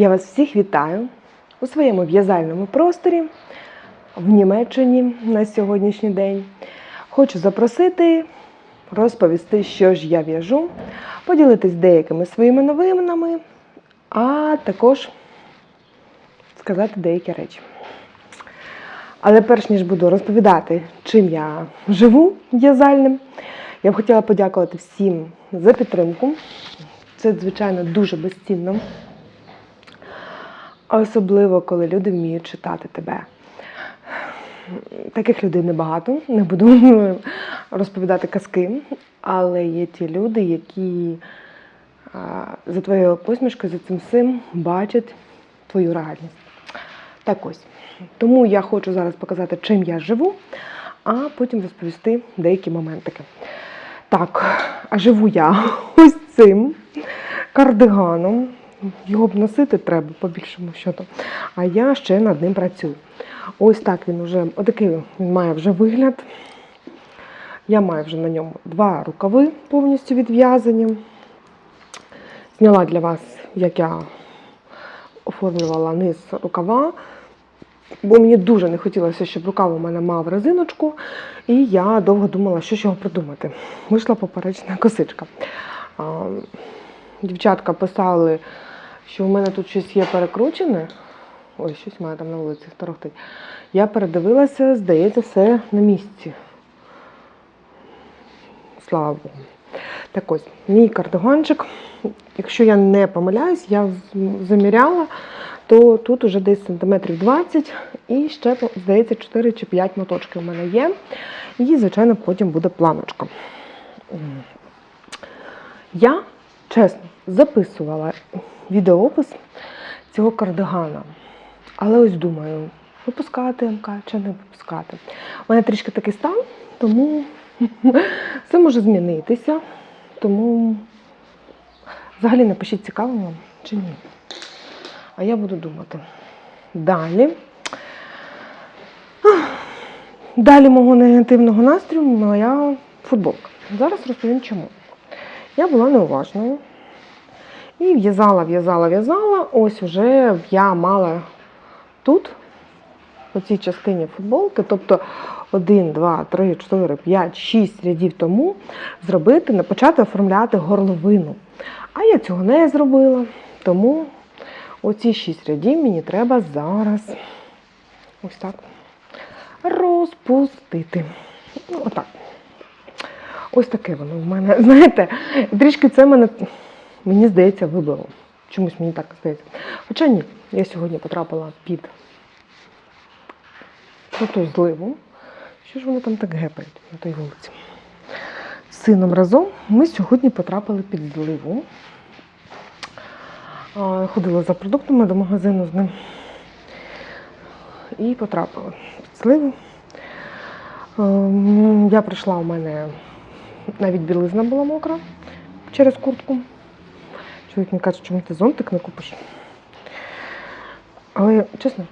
Я вас всіх вітаю у своєму в'язальному просторі в Німеччині на сьогоднішній день. Хочу запросити розповісти, що ж я в'яжу, поділитись деякими своїми новинами, а також сказати деякі речі. Але перш ніж буду розповідати, чим я живу в'язальним, я б хотіла подякувати всім за підтримку. Це, звичайно, дуже безцінно. Особливо, коли люди вміють читати тебе. Таких людей небагато, не буду розповідати казки, але є ті люди, які за твоєю посмішкою, за цим всім бачать твою реальність. Так ось. Тому я хочу зараз показати, чим я живу, а потім розповісти деякі моментики. Так, а живу я ось цим кардиганом. Його б носити треба по більшому щоту. А я ще над ним працюю. Ось так він вже, отакий він має вже вигляд. Я маю вже на ньому два рукави повністю відв'язані. Зняла для вас, як я оформлювала низ рукава, бо мені дуже не хотілося, щоб рукав у мене мав резиночку, і я довго думала, що з чого придумати. Вийшла поперечна косичка. Дівчатка писали, що в мене тут щось є перекручене. Ой, щось має там на вулиці торохтить. Я передивилася, здається, все на місці. Слава Богу. Так ось, мій кардиганчик, якщо я не помиляюсь, я заміряла, то тут уже десь сантиметрів 20 і ще, здається, 4 чи 5 моточків у мене є. І, звичайно, потім буде планочка. Я, чесно, записувала відеоопис цього кардигана. Але ось думаю, випускати МК чи не випускати. У мене трішки такий стан, тому все може змінитися. Тому взагалі напишіть, цікаво вам чи ні. А я буду думати. Далі. Далі мого негативного настрою моя футболка. Зараз розповім чому. Я була неуважною. І в'язала, в'язала, в'язала. Ось уже я мала тут, у цій частині футболки, тобто 1, 2, 3, 4, 5, 6 рядів тому зробити, почати оформляти горловину. А я цього не зробила. Тому оці 6 рядів мені треба зараз ось так розпустити. Ну, отак. Ось таке воно в мене. Знаєте, трішки це мене, мені здається, вибило. Чомусь мені так здається. Хоча ні, я сьогодні потрапила під ну, ту зливу. Що ж вони там так гепають на той вулиці? З сином разом ми сьогодні потрапили під зливу. Ходила за продуктами до магазину з ним. І потрапила під зливу. Я прийшла, у мене навіть білизна була мокра через куртку. Чоловік мені каже, чому ти зонтик не купиш? Але чесно,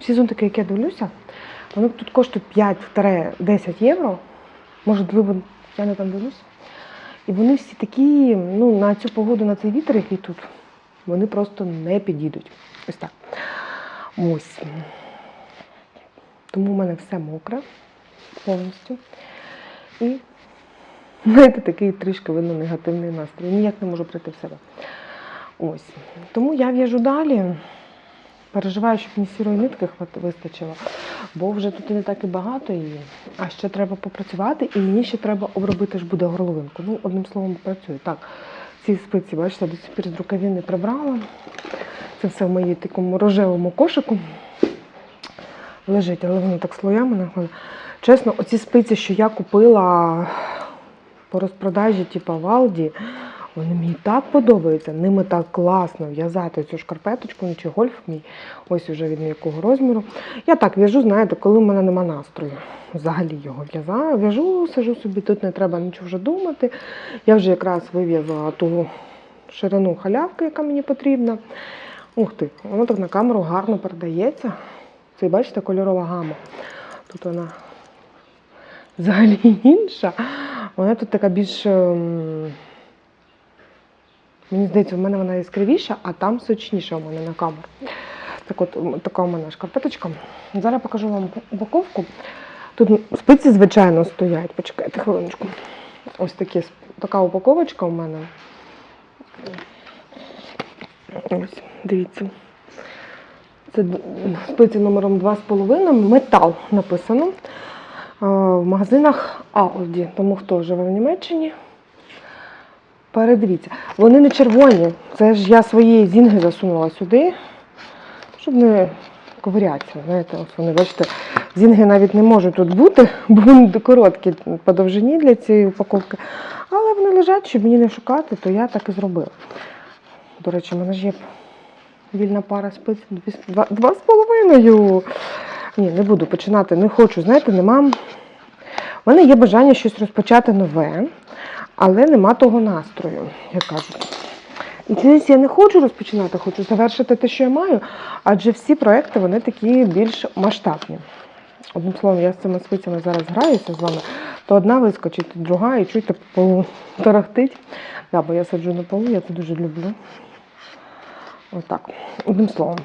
всі зонтики, які я дивлюся, вони тут коштують 5-10 євро. Можливо, я не там дивлюся. І вони всі такі, ну, на цю погоду, на цей вітер, який тут, вони просто не підійдуть. Ось так. Ось. Тому в мене все мокре повністю. І знаєте, такий трішки видно негативний настрій. Ніяк не можу прийти в себе. Ось. Тому я в'яжу далі. Переживаю, щоб мені сірої нитки вистачило, бо вже тут не так і багато її. А ще треба попрацювати, і мені ще треба обробити ж буде горловинку. Ну, одним словом, працюю. Так, ці спиці, бачите, до сих пір з рукавів не прибрала. Це все в моїй такому рожевому кошику лежить, але воно так слоями находить. Чесно, оці спиці, що я купила по розпродажі, типу в Алді, вони мені так подобаються. Ними так класно в'язати цю шкарпеточку, чи гольф мій, ось уже від якого розміру. Я так в'яжу, знаєте, коли в мене нема настрою. Взагалі його в'язаю. В'яжу, сижу собі, тут не треба нічого вже думати. Я вже якраз вив'язала ту ширину халявки, яка мені потрібна. Ух ти, воно так на камеру гарно передається. Це, бачите, кольорова гама. Тут вона взагалі інша. Вона тут така більш ем, Мені здається, в мене вона яскравіша, а там сочніша у мене на камеру. Так от, така у мене шкарпеточка. Зараз покажу вам упаковку. Тут спиці, звичайно, стоять. Почекайте хвилиночку. Ось такі, така упаковочка у мене. Ось, дивіться. Це спиці номером 2,5, метал написано. В магазинах Audi, тому хто живе в Німеччині. Передивіться. Вони не червоні. Це ж я свої зінги засунула сюди, щоб не ковирятися. Знаєте, ось вони, бачите, зінги навіть не можуть тут бути, бо вони короткі по довжині для цієї упаковки. Але вони лежать, щоб мені не шукати, то я так і зробила. До речі, в мене ж є вільна пара спиць два, два з половиною. Ні, не буду починати, не хочу. Знаєте, нема. У мене є бажання щось розпочати нове, але нема того настрою, як кажуть. І чомусь я не хочу розпочинати, хочу завершити те, що я маю, адже всі проекти вони такі більш масштабні. Одним словом, я з цими спицями зараз граюся з вами, то одна вискочить, друга, і чуєте, по полу. Да, бо я сиджу на полу, я це дуже люблю. Отак. Одним словом,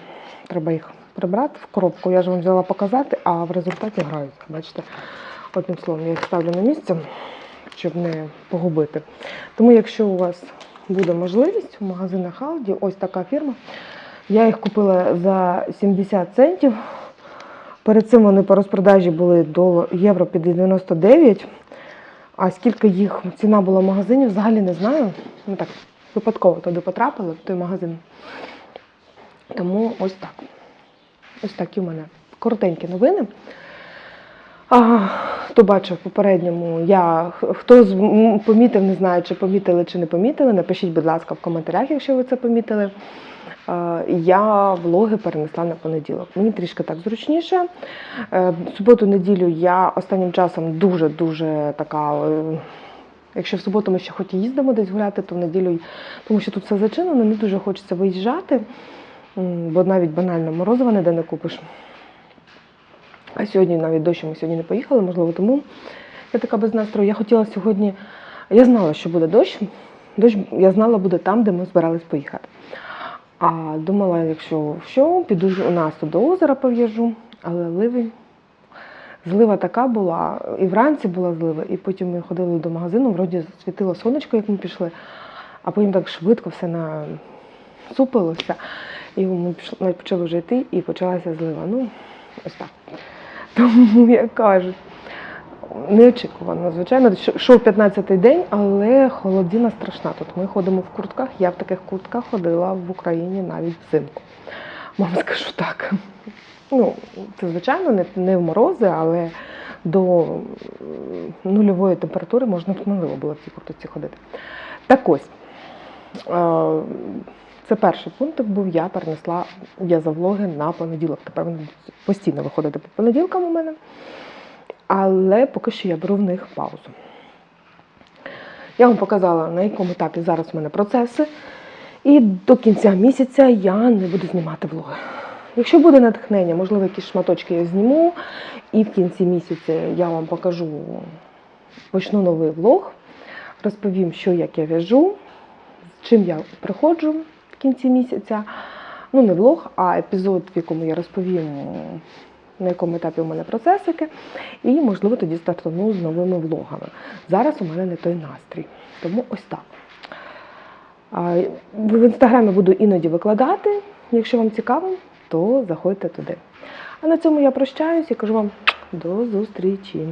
треба їх прибрати в коробку. Я ж вам взяла показати, а в результаті граюся. Бачите? Одним словом, я їх ставлю на місце, щоб не погубити. Тому, якщо у вас буде можливість в магазинах Aldi, ось така фірма. Я їх купила за 70 центів. Перед цим вони по розпродажі були до євро під 99. А скільки їх ціна була в магазині, взагалі не знаю. Ну так, випадково туди потрапили, в той магазин. Тому ось так. Ось такі у мене коротенькі новини. А, хто бачив в попередньому, я хто помітив, не знаю, чи помітили, чи не помітили. Напишіть, будь ласка, в коментарях, якщо ви це помітили. Я влоги перенесла на понеділок. Мені трішки так зручніше. Е, Суботу-неділю я останнім часом дуже-дуже така. е, Якщо в суботу ми ще хоч і їздимо десь гуляти, то в неділю, тому що тут все зачинено, не дуже хочеться виїжджати, бо навіть банально морозива ніде не купиш. А сьогодні навіть дощ ми сьогодні не поїхали, можливо, тому я така без настрою. Я хотіла сьогодні. Я знала, що буде дощ. Дощ я знала буде там, де ми збирались поїхати. А думала, якщо що, піду у нас тут до озера пов'яжу, але ливень. Злива така була, і вранці була злива, і потім ми ходили до магазину, вроді світило сонечко, як ми пішли, а потім так швидко все насупилося. І ми почали вже йти, і почалася злива. Ну, ось так. Тому, як кажуть, неочікувано, звичайно, що- йшов 15-й день, але холодина страшна. Тут ми ходимо в куртках. Я в таких куртках ходила в Україні навіть взимку. Вам скажу так. Ну, це, звичайно, не, не в морози, але до нульової температури можна сміливо було в цій куртці ходити. Так ось. Це перший пункт був, я перенесла я за влоги на понеділок. Тепер вони постійно виходити по понеділкам у мене. Але поки що я беру в них паузу. Я вам показала, на якому етапі зараз у мене процеси. І до кінця місяця я не буду знімати влоги. Якщо буде натхнення, можливо, якісь шматочки я зніму, і в кінці місяця я вам покажу, почну новий влог, розповім, що як я в'яжу, з чим я приходжу в кінці місяця. Ну, не влог, а епізод, в якому я розповім, на якому етапі у мене процесики, і, можливо, тоді стартану з новими влогами. Зараз у мене не той настрій. Тому ось так. В інстаграмі буду іноді викладати. Якщо вам цікаво, то заходьте туди. А на цьому я прощаюсь і кажу вам до зустрічі.